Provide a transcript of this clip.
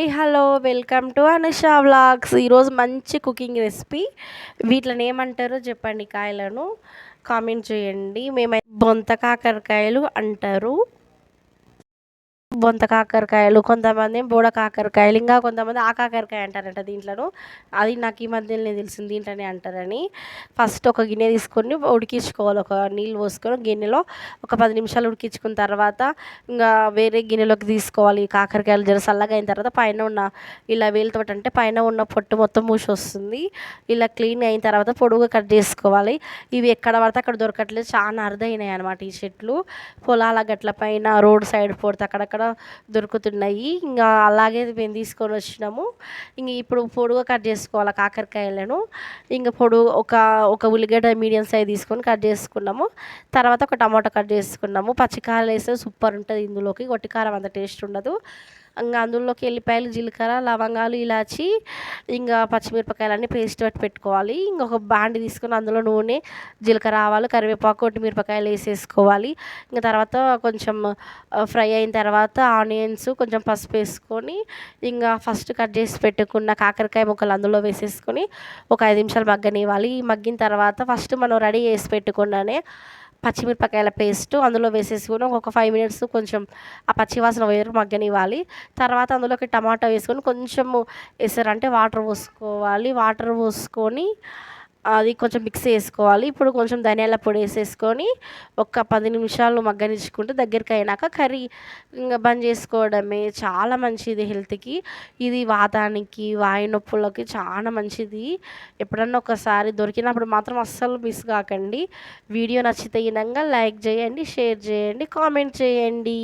Hi hello welcome to Anusha vlogs. ఈరోజు మంచి cooking recipe. వీటిని ఏమంటారో చెప్పండి కాయలను. కామెంట్ చేయండి. మేమైతే బొంత కాకరకాయలు అంటారు. బొంత కాకరకాయలు కొంతమంది బోడ కాకరకాయలు ఇంకా కొంతమంది ఆ కాకరకాయ అంటారంట దీంట్లోను. అది నాకు ఈ మధ్యలోనే తెలిసింది దీంట్లోనే అంటారని. ఫస్ట్ ఒక గిన్నె తీసుకొని ఉడికించుకోవాలి. ఒక నీళ్ళు పోసుకొని గిన్నెలో ఒక పది నిమిషాలు ఉడికించుకున్న తర్వాత ఇంకా వేరే గిన్నెలోకి తీసుకోవాలి. కాకరకాయలు జర చల్లగా అయిన తర్వాత పైన ఉన్న ఇలా వేలుతో అంటే పైన ఉన్న పొట్టు మొత్తం మూసి వస్తుంది ఇలా క్లీన్ అయిన తర్వాత పొడుగుగా కట్ చేసుకోవాలి. ఇవి ఎక్కడ పడితే అక్కడ దొరకట్లేదు. చాలా అరుదైనాయి అనమాట ఈ చెట్లు. పొలాల గట్ల పైన రోడ్ సైడ్ పోతే అక్కడక్కడ దొరుకుతున్నాయి. ఇంకా అలాగే మేము తీసుకొని వచ్చినాము. ఇంక ఇప్పుడు పొడుగా కట్ చేసుకోవాలి కాకరకాయలను. ఇంకా పొడుగు ఒక ఒక ఉల్లిగడ్డ మీడియం సైజ్ తీసుకొని కట్ చేసుకున్నాము. తర్వాత ఒక టమాటో కట్ చేసుకున్నాము. పచ్చికాయలు వేస్తే సూపర్ ఉంటుంది ఇందులోకి. గట్టి కారం అంత టేస్ట్ ఉండదు. ఇంకా అందులోకి ఎల్లిపాయలు జీలకర్ర లవంగాలు ఇలాచి ఇంకా పచ్చిమిరపకాయలు అన్నీ పేస్ట్ పెట్టి పెట్టుకోవాలి. ఇంకొక బాండి తీసుకుని అందులో నూనె జీలకర్ర ఆవాలు కరివేపాకు ఒట్టి మిరపకాయలు వేసేసుకోవాలి. ఇంకా తర్వాత కొంచెం ఫ్రై అయిన తర్వాత ఆనియన్స్ కొంచెం పసుపు వేసుకొని ఇంకా ఫస్ట్ కట్ చేసి పెట్టుకున్న కాకరకాయ ముక్కలు అందులో వేసేసుకొని ఒక ఐదు నిమిషాలు మగ్గనివ్వాలి. మగ్గిన తర్వాత ఫస్ట్ మనం రెడీ చేసి పెట్టుకున్నానే పచ్చిమిరపకాయల పేస్ట్ అందులో వేసేసుకొని ఒక ఫైవ్ మినిట్స్ కొంచెం ఆ పచ్చివాసన వేరు మగ్గనివ్వాలి. తర్వాత అందులోకి టమాటా వేసుకొని కొంచెము వేసారంటే వాటర్ పోసుకోవాలి. వాటర్ పోసుకొని అది కొంచెం మిక్స్ చేసుకోవాలి. ఇప్పుడు కొంచెం ధనియాల పొడి వేసేసుకొని ఒక పది నిమిషాలు మగ్గనిచ్చుకుంటే దగ్గరికి అయినాక కర్రీ ఇంకా బంద్ చేసుకోవడమే. చాలా మంచిది హెల్త్కి. ఇది వాతానికి వాయు నొప్పులకి చాలా మంచిది. ఎప్పుడన్నా ఒకసారి దొరికినప్పుడు మాత్రం అస్సలు మిస్ కాకండి. వీడియో నచ్చితే ఇనంగా లైక్ చేయండి షేర్ చేయండి కామెంట్ చేయండి.